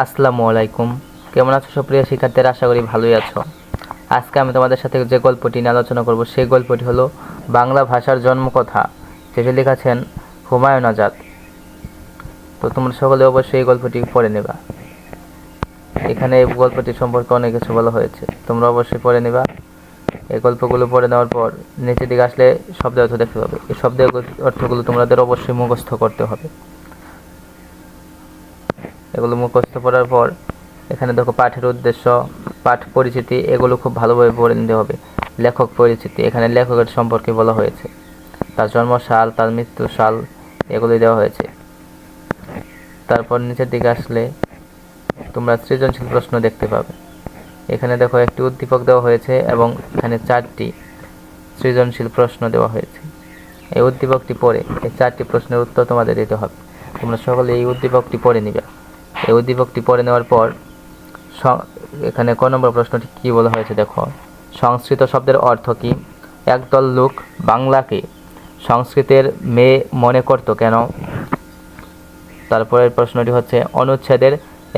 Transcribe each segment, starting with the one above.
আসসালামু আলাইকুম। কেমন আছো সুপ্রিয় শিক্ষার্থীরা? আশা করি ভালোই আছো। আজকে আমি তোমাদের সাথে যে গল্পটি নিয়ে আলোচনা করব, সেই গল্পটি হলো বাংলা ভাষার জন্মকথা যেটি লিখেছেন হুমায়ুন আজাদ। তো তোমরা সকলে অবশ্যই এই গল্পটি পড়ে নেবা। এখানে এই গল্পটি সম্পর্কে অনেক কিছু বলা হয়েছে। তোমরা অবশ্যই পড়ে নেবা। এই গল্পগুলো পড়ে নেওয়ার পর নিচের দিকে আসলে শব্দ অর্থ দেখতে পাবে। এই শব্দের অর্থগুলো তোমাদের অবশ্যই মুখস্থ করতে হবে। এগুলো মুখস্থ করার পর, এখানে দেখো পাঠের উদ্দেশ্য, পাঠ পরিচিতি, এগুলো খুব ভালোভাবে পড়ে নিতে হবে। লেখক পরিচিতি, এখানে লেখকের সম্পর্কে বলা হয়েছে। তার জন্মসাল, তার মৃত্যু সাল এগুলোই দেওয়া হয়েছে। তারপর নিচের দিকে আসলে তোমরা সৃজনশীল প্রশ্ন দেখতে পাবে। এখানে দেখো একটি উদ্দীপক দেওয়া হয়েছে এবং এখানে চারটি সৃজনশীল প্রশ্ন দেওয়া হয়েছে। এই উদ্দীপকটি পড়ে, এই চারটি প্রশ্নের উত্তর তোমাদের দিতে হবে। তোমরা সকলে এই উদ্দীপকটি পড়ে নিবে। এই উদ্দীপকটি পড়ে নেওয়ার পর এখানে ক নম্বর প্রশ্নটি কী বলা হয়েছে দেখো। সংস্কৃত শব্দের অর্থ কী? একদল লোক বাংলাকে সংস্কৃতের মেয়ে মনে করত কেন? তারপরের প্রশ্নটি হচ্ছে, অনুচ্ছেদের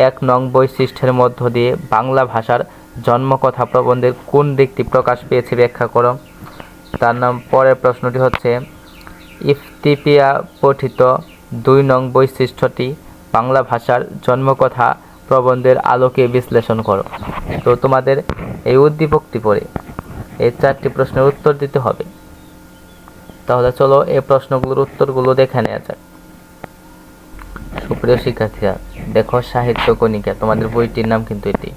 এক নং বৈশিষ্ট্যের মধ্য দিয়ে বাংলা ভাষার জন্মকথা প্রবন্ধের কোন দিকটি প্রকাশ পেয়েছে ব্যাখ্যা করো। তার নাম পরের প্রশ্নটি হচ্ছে, ইফতিপিয়া পঠিত দুই নং বৈশিষ্ট্যটি বাংলা ভাষার জন্মকথা প্রবন্ধের আলোকে বিশ্লেষণ করো। তো তোমাদের এই উদ্দীপকটি পড়ে। এই চারটি প্রশ্নের উত্তর দিতে হবে। তাহলে চলো এই প্রশ্নগুলোর উত্তরগুলো দেখে নেওয়া যাক। সুপ্রিয় শিক্ষার্থীরা, দেখো সাহিত্য কণিকা, তোমাদের বইটির নাম কিন্তু এটি।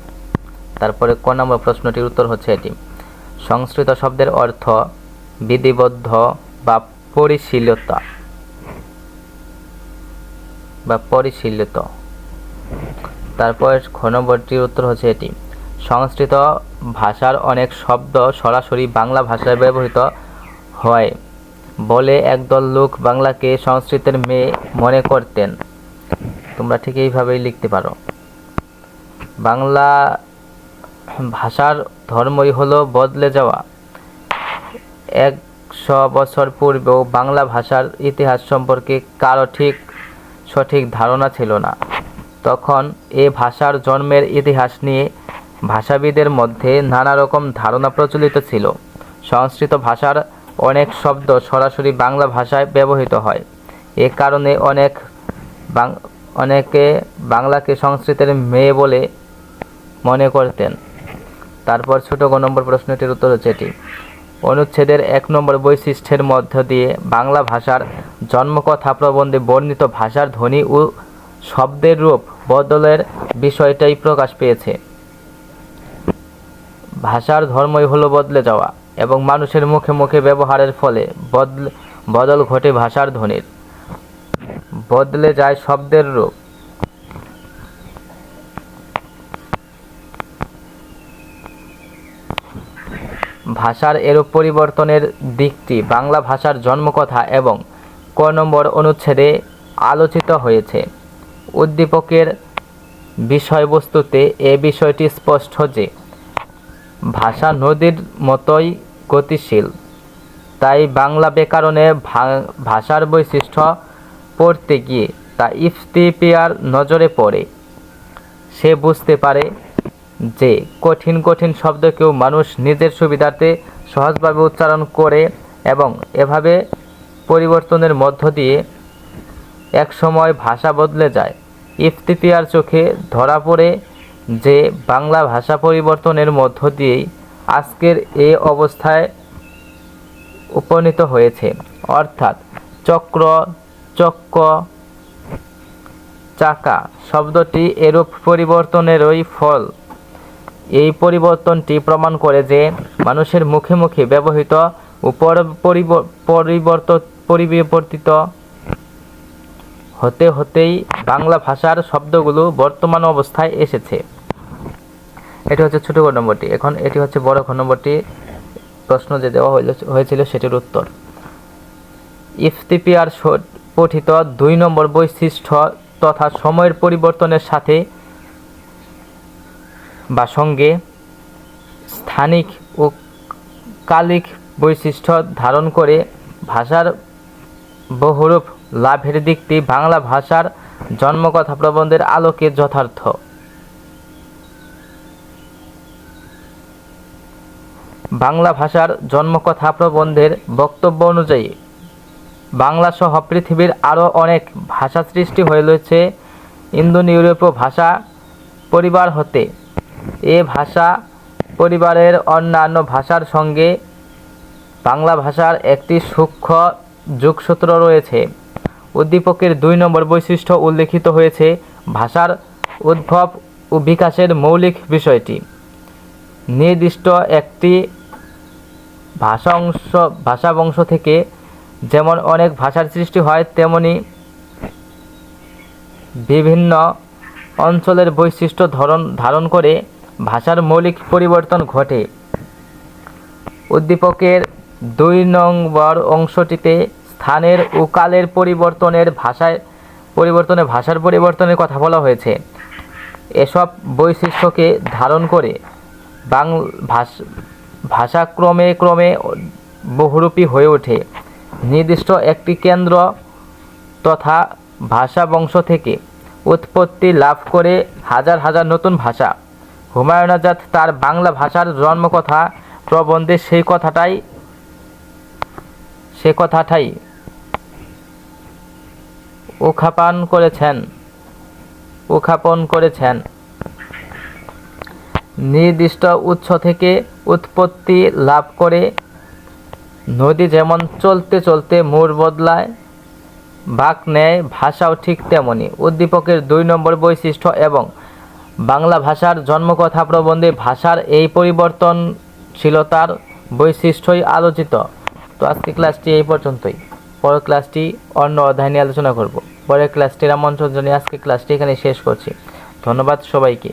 তারপরে ক নম্বর প্রশ্নটির উত্তর হচ্ছে এটি। সংস্কৃত শব্দের অর্থ বিধিবদ্ধ বা পরিশীলতা। বা পরিশীলিত। তারপর খ উত্তর হচ্ছে এটি। সংস্কৃত ভাষার অনেক শব্দ সরাসরি বাংলা ভাষায় ব্যবহৃত হয় বলে একদল লোক বাংলাকে সংস্কৃতের মেয়ে মনে করতেন। তোমরা ঠিক এইভাবেই লিখতে পারো। বাংলা ভাষার ধর্মই হলো বদলে যাওয়া। একশো বছর পূর্বেও বাংলা ভাষার ইতিহাস সম্পর্কে কারও ঠিক সঠিক ধারণা ছিল না। তখন এ ভাষার জন্মের ইতিহাস নিয়ে ভাষাবিদের মধ্যে নানা রকম ধারণা প্রচলিত ছিল। সংস্কৃত ভাষার অনেক শব্দ সরাসরি বাংলা ভাষায় ব্যবহৃত হয়। এ কারণে অনেক অনেকে বাংলাকে সংস্কৃতের মেয়ে বলে মনে করতেন। তারপর ছোট গ নম্বর প্রশ্নটির উত্তর হচ্ছে এটি। অনুচ্ছেদের এক নম্বর বৈশিষ্ট্যের মধ্য দিয়ে বাংলা ভাষার জন্মকথা প্রবন্ধে বর্ণিত ভাষার ধ্বনি ও শব্দের রূপ বদলের বিষয়টাই প্রকাশ পেয়েছে। ভাষার ধর্মই হলো বদলে যাওয়া এবং মানুষের মুখে মুখে ব্যবহারের ফলে বদল বদল ঘটে ভাষার ধ্বনির। বদলে যায় শব্দের রূপ। ভাষার এরূপ পরিবর্তনের দিকটি বাংলা ভাষার জন্মকথা এবং ক নম্বর অনুচ্ছেদে আলোচিত হয়েছে। উদ্দীপকের বিষয়বস্তুতে এ বিষয়টি স্পষ্ট যে, ভাষা নদীর মতোই গতিশীল। তাই বাংলা ব্যাকরণে ভাষার বৈশিষ্ট্য পড়তে গিয়ে তা ইফতিপিয়ার নজরে পড়ে। সে বুঝতে পারে যে কঠিন কঠিন শব্দকেও মানুষ নিজের সুবিধার্থে সহজভাবে উচ্চারণ করে এবং এভাবে পরিবর্তনের মধ্য দিয়ে একসময় ভাষা বদলে যায়। ইফতিতিয়ার চোখে ধরা পড়ে যে বাংলা ভাষা পরিবর্তনের মধ্য দিয়েই আজকের এ অবস্থায় উপনীত হয়েছে। অর্থাৎ চক্র চক্র চাকা শব্দটি এরূপ পরিবর্তনেরই ফল। এই পরিবর্তনটি প্রমাণ করে যে মানুষের মুখে মুখে ব্যবহৃত পরিবর্ত- পরিবর্তিত হতে হতেই বাংলা ভাষার শব্দগুলো বর্তমান অবস্থায় এসেছে। এটি হচ্ছে ছোট ঘর নম্বরটি। এখন এটি হচ্ছে বড় ঘর নম্বরটি। প্রশ্ন যে দেওয়া হয়েছিল সেটির উত্তর। ইফতিপিয়ার পঠিত দুই নম্বর বৈশিষ্ট্য তথা সময়ের পরিবর্তনের সাথে বা সঙ্গে স্থানিক ও কালিক বৈশিষ্ট্য ধারণ করে ভাষার বহুরূপ লাভের দিকটি বাংলা ভাষার জন্মকথা প্রবন্ধের আলোকে যথার্থ। বাংলা ভাষার জন্মকথা প্রবন্ধের বক্তব্য অনুযায়ী বাংলা সহ পৃথিবীর আরও অনেক ভাষা সৃষ্টি হয়ে রয়েছে। ইন্দো ইউরোপীয় ভাষা পরিবার হতে এ ভাষা পরিবারের অন্যান্য ভাষার সঙ্গে বাংলা ভাষার একটি সূক্ষ্ম যোগসূত্র রয়েছে। উদ্দীপকের দুই নম্বর বৈশিষ্ট্য উল্লেখিত হয়েছে ভাষার উদ্ভব ও বিকাশের মৌলিক বিষয়টি। নির্দিষ্ট একটি ভাষা অংশ, ভাষা বংশ থেকে যেমন অনেক ভাষার সৃষ্টি হয়, তেমনি বিভিন্ন অঞ্চলের বৈশিষ্ট্য ধরন, ধারণ করে ভাষার মৌলিক পরিবর্তন ঘটে। উদ্দীপকের দুই নম্বর অংশটিতে স্থানের ও কালের পরিবর্তনের ভাষায় পরিবর্তনে ভাষার পরিবর্তনের কথা বলা হয়েছে। এসব বৈশিষ্ট্যকে ধারণ করে বাং ভাষা ক্রমে ক্রমে বহুরূপী হয়ে ওঠে। নির্দিষ্ট একটি কেন্দ্র তথা ভাষা বংশ থেকে উৎপত্তি লাভ করে হাজার হাজার নতুন ভাষা হুমায়ুন আজাদ তার বাংলা ভাষার জন্মকথা প্রবন্ধে সেই কথাটাই, সে কথাটাই উখাপান করেছেন, উখাপন করেছেন। নির্দিষ্ট উৎস থেকে উৎপত্তি লাভ করে নদী যেমন চলতে চলতে মোড় বদলায়, বাঁক নেয়, ভাষাও ঠিক তেমনি। উদ্দীপকের দুই নম্বর বৈশিষ্ট্য এবং বাংলা ভাষার জন্মকথা প্রবন্ধে ভাষার এই পরিবর্তনশীলতার বৈশিষ্ট্যই আলোচিত। তো আজকে ক্লাসটি এই পর্যন্তই। পরের ক্লাসটি অন্য অধ্যায় নিয়ে আলোচনা করব। পরের ক্লাসটির আমন্ত্রণ জানিয়ে আজকে ক্লাসটি এখানে শেষ করছি। ধন্যবাদ সবাইকে।